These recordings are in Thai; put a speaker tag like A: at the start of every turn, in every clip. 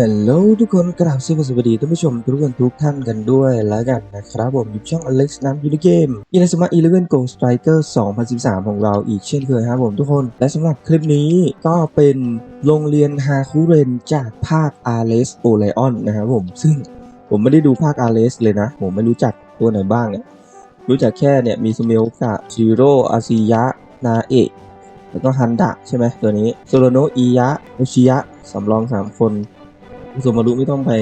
A: ฮัลโหลทุกคนกราบสวัสดีท่านผู้ชมทุกคนทุกท่านกันด้วยแล้วกันนะครับผมอยู่ช่อง Alex น้ำยูนิเกมอินสมาอีเลเวนโกสไตรเกอร์2013 ของเราอีกเช่นเคยครับผมทุกคน และสำหรับคลิปนี้ก็เป็นโรงเรียนฮาคุเรนจากภาคอาร์เลสโอไลออนนะครับผม ซึ่งผมไม่ได้ดูภาคอาร์เลสเลยนะ ผมไม่รู้จักตัวไหนบ้างเนี่ยรู้จักแค่เนี่ยมีซูเมลกะจิโร่อาซิยะนาเอะแล้วก็ฮันดะใช่ไหมตัวนี้โซโลโนอิยะโอชิยะสำรองสามคน อุสมารุไม่ต้องไป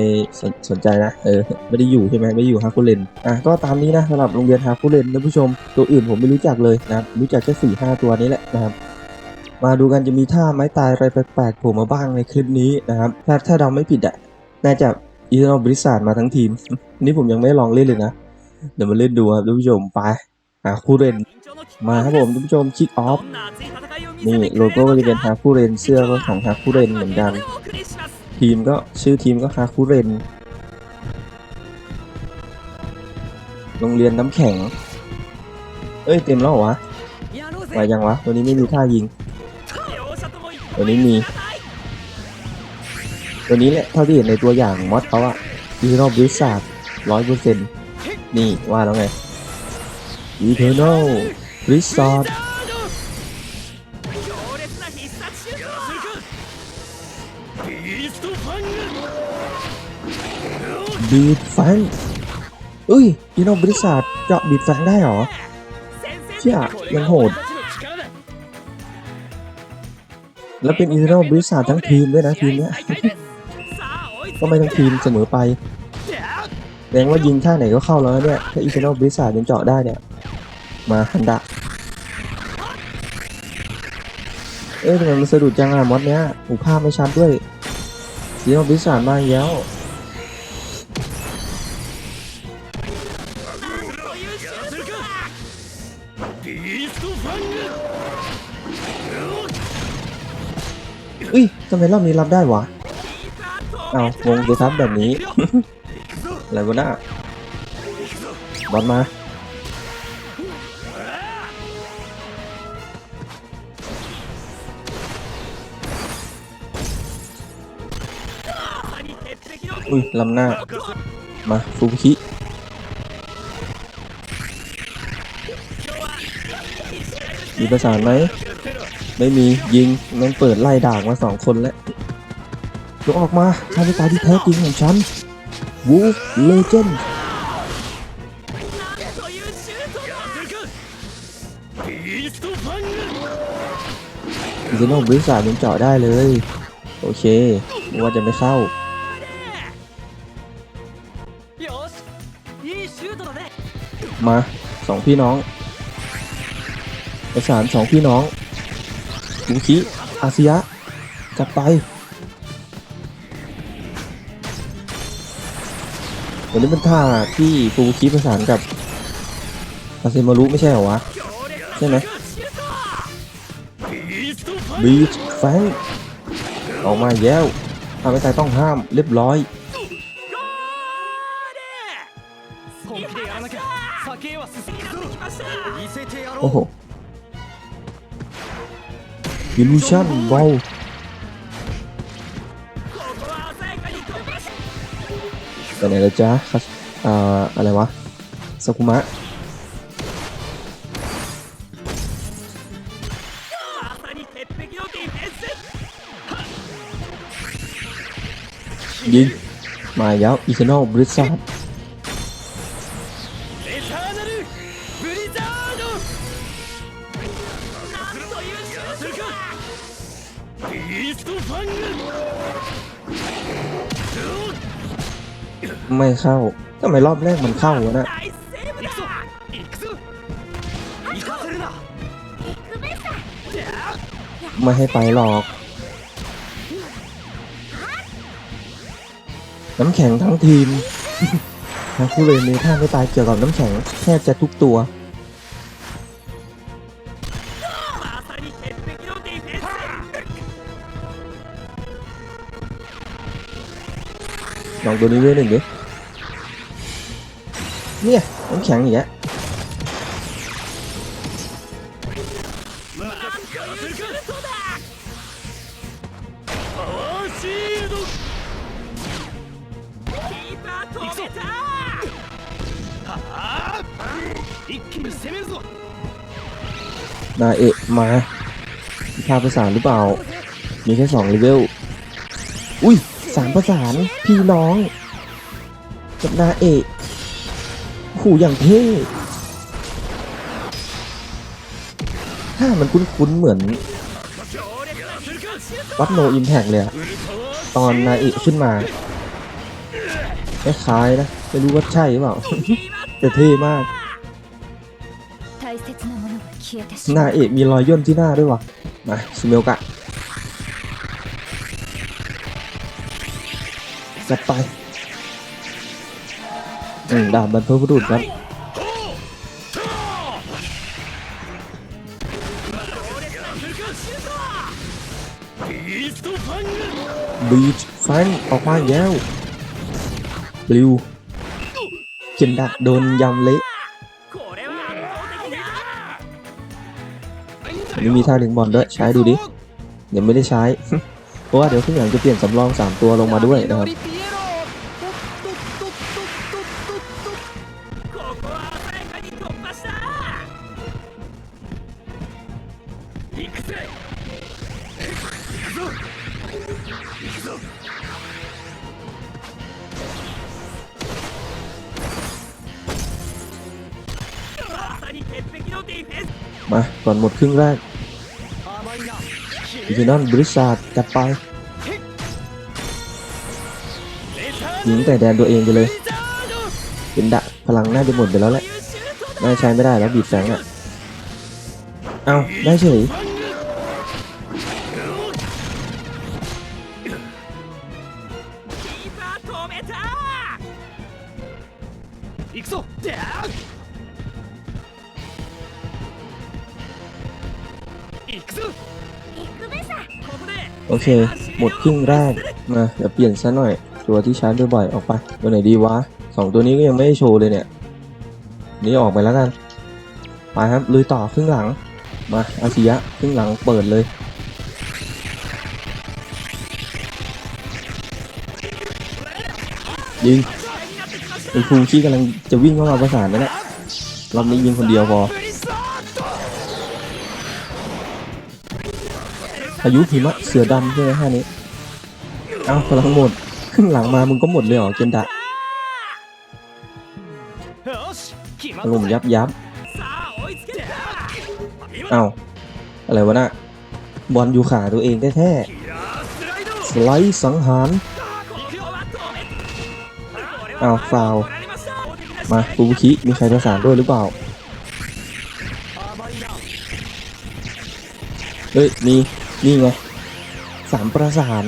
A: สนสนใจนะ เออ ไม่ได้อยู่ใช่ไหมไม่อยู่ฮาคุเรนอะก็ตามนี้นะสำหรับโรงเรียนฮาคุเรนท่านผู้ชม ตัวอื่นผมไม่รู้จักเลยนะครับ รู้จักแค่สี่ห้าตัวนี้แหละนะครับมาดูกันจะมีท่าไม้ตายอะไรแปลกๆโผล่มาบ้างในคลิปนี้นะครับ ถ้าถ้าเราไม่ผิดอะน่าจะอีโนบริษัทมาทั้งทีม นี่ผมยังไม่ลองเล่นเลยนะ เดี๋ยวมาเล่นดูครับท่านผู้ชมไปหาคู่เรนมาครับผมท่านผู้ชมคิกออฟนี่โลโก้ก็จะเป็นฮาคูเรนเสื้อก็ของฮาคูเรนเหมือนกัน ทีมก็ชื่อทีมก็ฮาคูเรน โรงเรียนน้ำแข็ง เอ้ย เต็มแล้วเหรอวะไหวยังวะ ตัวนี้ไม่มีท่ายิง ตัวนี้มี ตัวนี้แหละเท่าที่เห็นในตัวอย่างมอดเขาอะอีโนบริษัทร้อยเปอร์เซ็นต์นี่ว่าแล้วไงอีเทอร์โนบริษั บีดแฟงเอ้ยอีโนบริษัทเจาะบีดแฟงได้เหรอเชี่ยยังโหด แล้วเป็นอีโนบริษัททั้งทีมด้วยนะทีมเนี้ยก็ไม่ทั้งทีมเสมอไปแสดงว่ายิงท่าไหนก็เข้าแล้วเนี่ย ถ้าอีโนบริษัทยังเจาะได้เนี่ย มาฮันดะเอ้ยทำไมมันสะดุดจังอะมอดเนี้ยหูภาพไม่ชัดด้วยอีโนบริษัทมาแล้ว ทำไมรอบนี้รับได้วะ เอางงเลยครับแบบนี้ อะไรวะน่ะบอลมา อุ้ยลำหน้า มาฟูบุคิมีประสานไหม ไม่มียิงมันเปิดไล่ด่างมาสองคนแล้วยกออกมาชาติตายที่แท้จริงของฉันวูฟเลเจนด์อิซโนบริษัทยังเจาะได้เลย โอเคว่าจะไม่เข้ามาสองพี่น้องประสานสองพี่น้อง มูชิอาเซียะลับไปวันนี้เป็นท่าที่ฟูคิประสานกับอาเซมารุไม่ใช่เหรอวะ ใช่ไหมบีชแฟงออกมาแย้วทำให้ตายต้องห้ามเรียบร้อยโอ้โห อิลูชันบอลไปไหนแล้วจ๊ะคัสอ่าอะไรวะสกุมะยิงมาแล้วอีเทนอลบริษัท ไม่เข้าทำไมรอบแรกมันเข้าวะนะไม่ให้ไปหรอก น้ำแข็งทั้งทีมทั้งคู่เลยมีท่าไม่ตายเกี่ยวกับน้ำแข็งแค่จะทุกตัว ลองดูรีวิวหนึ่งดิเนี่ยน้ำแข็งอย่างเงี้ยนาเอะมาพาไปสาหรือเปล่า มีแค่สองเลเวล อุ้ย สามประสานพี่น้องกับนาเอกขู่อย่างเท่ถ้ามันคุ้นๆเหมือน วัดโนอิมแพกเลยอะตอนนาเอกขึ้นมาคล้ายๆนะ ไม่รู้ว่าใช่หรือเปล่า แต่เท่มากนาเอกมีรอยย่นที่หน้าด้วยวะมาสุเมลกะ จัดไปดาบบรรพบุรุษครับบีชฟันออกมาแล้วบลิวเคนดักโดนยำเละนี่มีท่าถึงบอลด้วย ใช้ดูดิยังไม่ได้ใช้ เพราะว่าเดี๋ยวขึ้นอย่างจะเปลี่ยนสำรอง 3 ตัวลงมาด้วยนะครับ มาก่อนหมดครึ่งแรกอีเทนอนบริษัทจัดไปยิงแต่แดนตัวเองไปเลย เป็นดะพลังน่าจะหมดไปแล้วแหละน่าใช้ไม่ได้แล้วบีบแสงอะ เอาได้เฉย
B: อี
C: กสุด
A: โอเค หมดครึ่งแรกมาเดี๋ยวเปลี่ยนซะหน่อย ตัวที่ชาร์จบ่อยๆออกไป ตัวไหนดีวะสองตัวนี้ก็ยังไม่ได้โชว์เลยเนี่ย นี่ออกไปแล้วกัน ไปครับลุยต่อครึ่งหลัง มาอาชิยะครึ่งหลังเปิดเลยยิงไอ้ฟูชี่กำลังจะวิ่งเข้ามาประสานนั่นแหละรอบนี้ยิงคนเดียวพอ อายุหิมะเสือดำใช่ไหมห้านี้เอาพลังหมดขึ้นหลังมามึงก็หมดเลยเหรอเกนดะ
C: ห
A: ลุมยับยับเอาอะไรวะน่ะบอลอยู่ขาตัวเองแท้ๆสไลด์สังหาร
C: เอา
A: ฟาวมาปูบุคิมีใครประสานด้วยหรือเปล่า เฮ้ย มี นี่ไงสามประสาน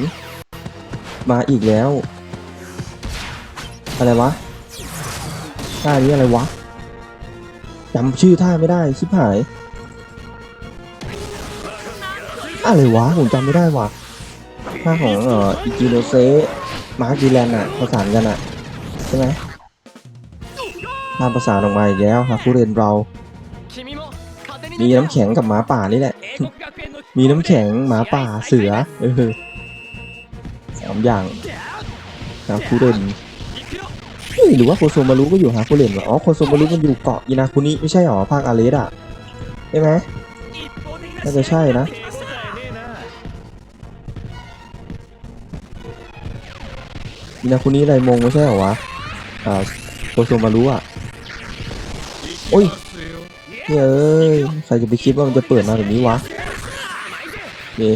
A: มาอีกแล้ว อะไรวะท่านี้อะไรวะจำชื่อท่าไม่ได้ชิบหาย อะไรวะผมจำไม่ได้วะท่าของเอ่ออิจิโนเซมาร์กิเแลนอะประสานกันอะใช่ไหมท่าประสานออกมาอีกแล้วฮาคุเรนเรา มีน้ำแข็งกับหมาป่านี่แหละ มีน้ำแข็งหมาป่าเสือเออสามอย่างหาผู้เล่นหรือว่าโคโซมารุก็อยู่หาคูเล่นหรออ๋อโคโซมารุมันอยู่เกาะอินาคุนิไม่ใช่หรอภาคอาเลสอะใช่ไหมน่าจะใช่นะอินาคุนิไรมงไม่ใช่หรอวะอ่าโคโซมารุอะโอ้ยเฮ้ยใครจะไปคิดว่ามันจะเปิดมาแบบนี้วะ
C: มี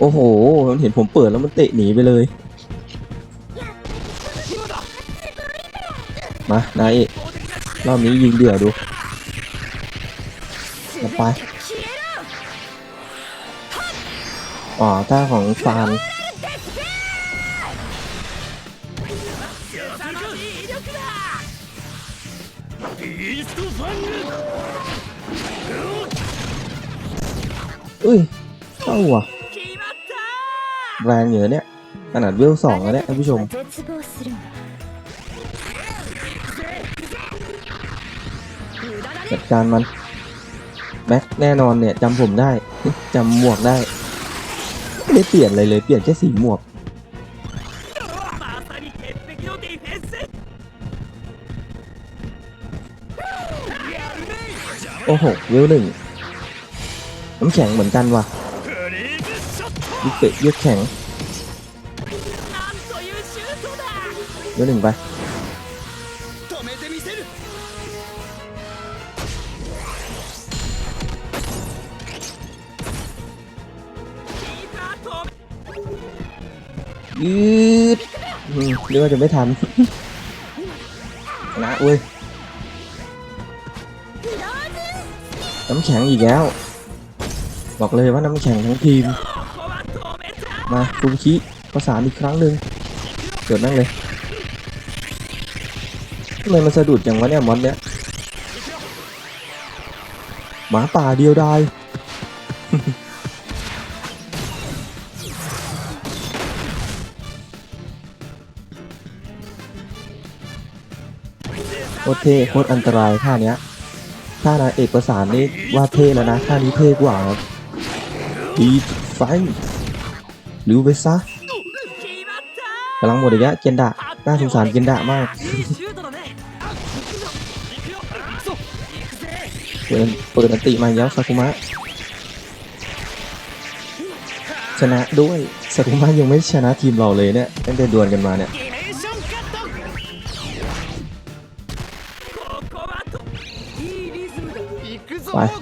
A: โอ้โห มันเห็นผมเปิดแล้วมันเตะหนีไปเลย มานายรอบนี้ยิงเดือดดูไป อ๋อถ้าของฟา
C: ร์
A: มอุ้ยเข้าว่ะแรงเหนือเนี่ยขนาดเวลสองแล้วเนี่ยท่านผู้ชมจัดการมันแบ็คแน่นอนเนี่ยจำผมได้จำหมวกได้ ได้เปลี่ยนอะไรเลย เปลี่ยนแค่สีหมวก โอ้โหเวลหนึ่งน้ำแข็งเหมือนกันว่ะ
C: ลู
A: กเตะเยือกแข็งเวลหนึ่งไป ยืดเรียกว่าจะไม่ทันนะอุ้ยน้ำแข็งอีกแล้ว บอกเลยว่าน้ำแข็งทั้งทีม มาคุมคีประสานอีกครั้งหนึ่งเกิดนั่งเลยทำไมมันสะดุดอย่างวะเนี่ยมอนเนี่ยหมาป่าเดียวได้ คตรเท่โคตรอันตรายท่าเนี้ยท่านายเอกประสานนี่ว่าเท่แล้วนะท่านี้เท่กว่าครับดีไฟหรือเวซ่ากำลังหมดอีกแล้วเกนดะน่าสงสารเกนดะมากเปิดปิดอัติมาแล้วซากุมะชนะด้วยซากุมะยังไม่ชนะทีมเราเลยเนี่ยตั้งแต่ดวลกันมาเนี่ย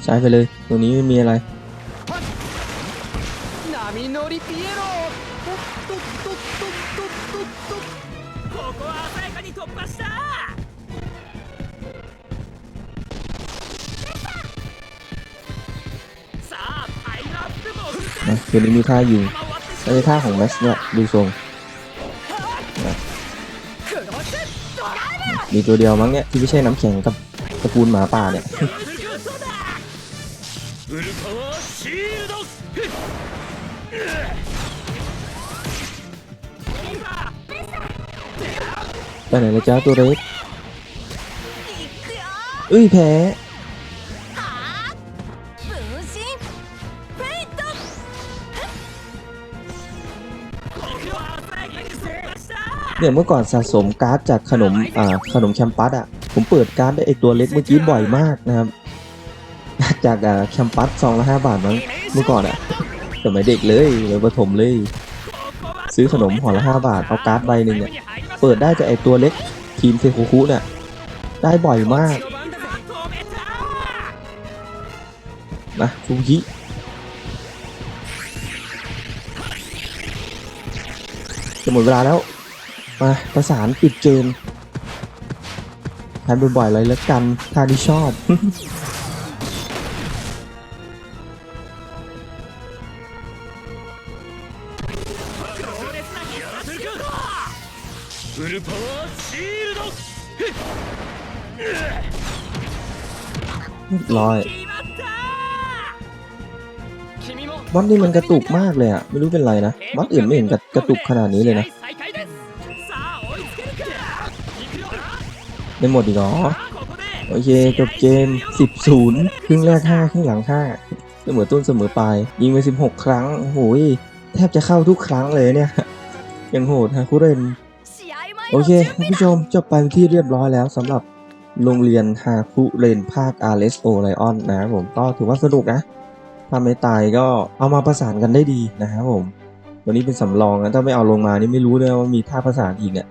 A: ใช้ไปเลยตรงนี้ไม่มีอะไรนะตัวนี้มีท่า
C: อยู่
A: ก็เลยท่าของแมสเนี่ยดูทรงมีตัวเดียวมั้งเนี่ยที่ไม่ใช่น้ำแข็งกับตระกูลหมาป่าเนี่ย ไหนละจ้าตัวเล็กอุ้ยแพ้เนี่ยเมื่อก่อนสะสมการ์ดจากขนมอ่าขนมแชมปัสอะผมเปิดการ์ดได้ไอตัวเล็กเมื่อกี้บ่อยมากนะครับจากอ่าแชมปัสซองละห้าบาทมั้งเมื่อก่อนอะสมัยเด็กเลยเลยประถมเลย ซื้อขนมห่อละห้าบาทเอาการ์ดใบหนึ่งเนี่ย เปิดได้แต่ไอตัวเล็กทีมเซคุคุเนี่ยได้บ่อยมากนะฟูกิจะหมดเวลาแล้ว มาประสานปิดเกมทำบ่อยๆเลยแล้วกันถ้าที่ชอบ
C: ウルパワーシールド
A: เรียบร้อย
C: 決まった君も
A: มอดนี่มันกระตุกมากเลยอะไม่รู้เป็นไรนะมอดอื่นไม่เห็นกระกระตุกขนาดนี้เลยนะ
C: 試合再開ですさあ追いつけるか行くよ
A: ไม่หมดอีกเหรอ
C: さあここで
A: โอเคจบเกม 10 0 ครึ่งแรก 5 ครึ่งหลัง 5 เสมอต้นเสมอปลาย ยิงไป 16 ครั้ง โอ้โหยแทบจะเข้าทุกครั้งเลยเนี่ย ยังโหดฮะคุเรน
B: 試合前
A: โอเคท่า
B: น
A: ผู้ชมจบไปที่เรียบร้อยแล้วสำหรับโรงเรียนฮาคุเรนภาค r s o l i o n นะครับผมก็ถือว่าสนุกนะถ้าไม่ตายก็เอามาประสานกันได้ดีนะครับผมวันนี้เป็นสำรองนะถ้าไม่เอาลงมานี่ไม่รู้เลยว่ามีท่าประสานอีกเนี่ย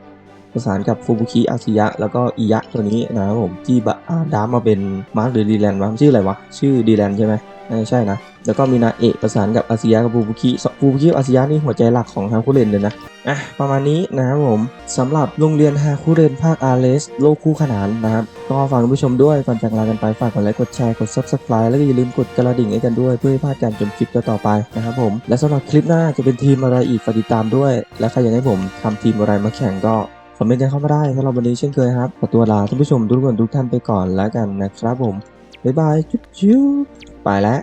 A: ประสานกับฟูบุคิอาชิยะ แล้วก็อิยะตัวนี้นะครับผมที่บะดามาเป็นมาร์คหรือดีแลนด์วะชื่ออะไรวะชื่อดีแลนด์ใช่ไหมใช่นะ แล้วก็มีนาเอะประสานกับอาซิยะกับฟูบุคิฟูบุคิอาซิยะนี่หัวใจหลักของฮาคุเรนเลยนะอะประมาณนี้นะครับผมสำหรับโรงเรียนฮาคุเรนภาคอาร์เลสโลกคู่ขนานนะครับก็ฝากคุณผู้ชมด้วยก่อนจากลากันไปฝากกดไลค์กดแชร์กด subscribe แล้วก็อย่าลืมกดกระดิ่งให้กันด้วย เพื่อไม่พลาดการชมคลิปต่อๆไปนะครับผมและสำหรับคลิปหน้าจะเป็นทีมอะไรอีกฝากติดตามด้วย และใครอยากให้ผมทำทีมอะไรมาแข่งก็คอมเมนต์กันเข้ามาได้สำหรับวันนี้เช่นเคยครับขอตัวลาท่านผู้ชมทุกคนทุกท่านไปก่อนแล้วกันนะครับผมบ๊ายบายจุ๊บจุ๊บไปแล้ว